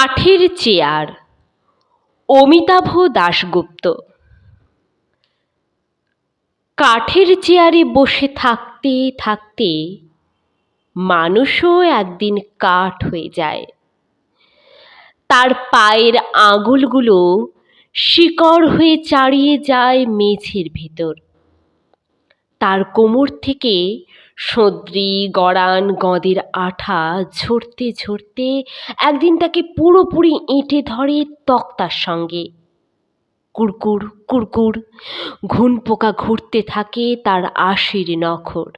কাঠের চেয়ার, অমিতাভ দাশগুপ্ত। কাঠের চেয়ারে বসে থাকতে থাকতে মানুষও একদিন কাঠ হয়ে যায়। তার পায়ের আঙুলগুলো শিকড় হয়ে চাড়িয়ে যায় মেঝের ভেতর। তার কোমর থেকে সদ্রি গড়ান গঁদের আঠা ঝরতে ঝরতে একদিন তাকে পুরোপুরি এঁটে ধরে তক্তার সঙ্গে। কুড়কুড় কুড়কুড় ঘুন পোকা ঘুরতে থাকে তার আশির নখর।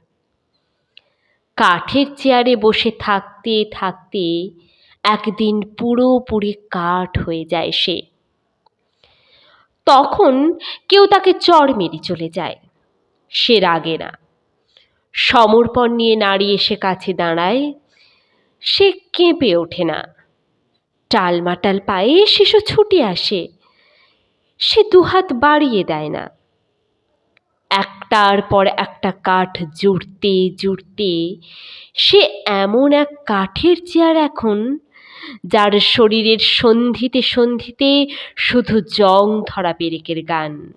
কাঠের চেয়ারে বসে থাকতে থাকতে একদিন পুরোপুরি কাঠ হয়ে যায় সে। তখন কেউ তাকে চড় মেরে চলে যায়। সে রাগে না। সমর্পণ নিয়ে নারী এসে কাছে দাঁড়ায়। সে কেঁপে ওঠে না। টালমাটাল পায়ে শিশু ছুটে আসে। সে দুহাত বাড়িয়ে দেয় না। একটার পর একটা কাঠ জুড়তে জুড়তে সে এমন এক কাঠের চেয়ার এখন, যার শরীরের সন্ধিতে সন্ধিতে শুধু জং ধরা পেরেকের গান।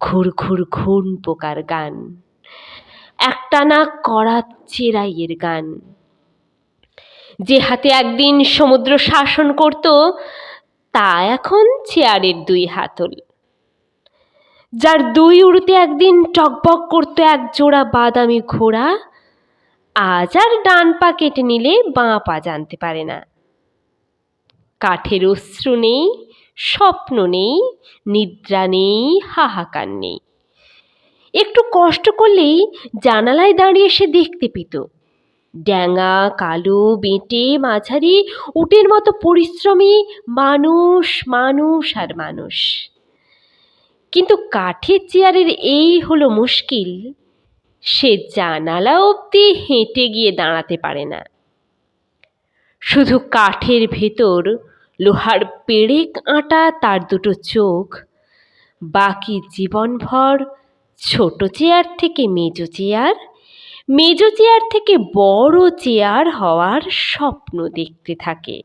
ঘুর ঘুর ঘুন পোকার গান। একটানা করা চেরাইয়ের গান। যে হাতে একদিন সমুদ্র শাসন করত, তা এখন চেয়ারের দুই হাতল যার দুই উড়ুতে একদিন টকবক করত এক জোড়া বাদামি ঘোড়া, আজ আর ডান পা কেটে নিলে বাঁ পা জানতে পারে না। কাঠের অশ্রু নেই, স্বপ্ন নেই, নিদ্রা নেই, হাহাকার নেই। একটু কষ্ট করলেই জানালায় দাঁড়িয়ে সে দেখতে পেত। ড্যাঙা কালো, বেঁটে, মাঝারি, উটের মতো পরিশ্রমী মানুষ মানুষ আর মানুষ। কিন্তু কাঠের চেয়ারের এই হলো মুশকিল। সে জানালা অবধি হেঁটে গিয়ে দাঁড়াতে পারে না। শুধু কাঠের ভেতর লোহার পেরেক আঁটা তার দুটো চোখ। বাকি জীবনভর ছোট চেয়ার থেকে মেজো চেয়ার। মেজো চেয়ার থেকে বড় চেয়ার হওয়ার স্বপ্ন দেখতে থাকে।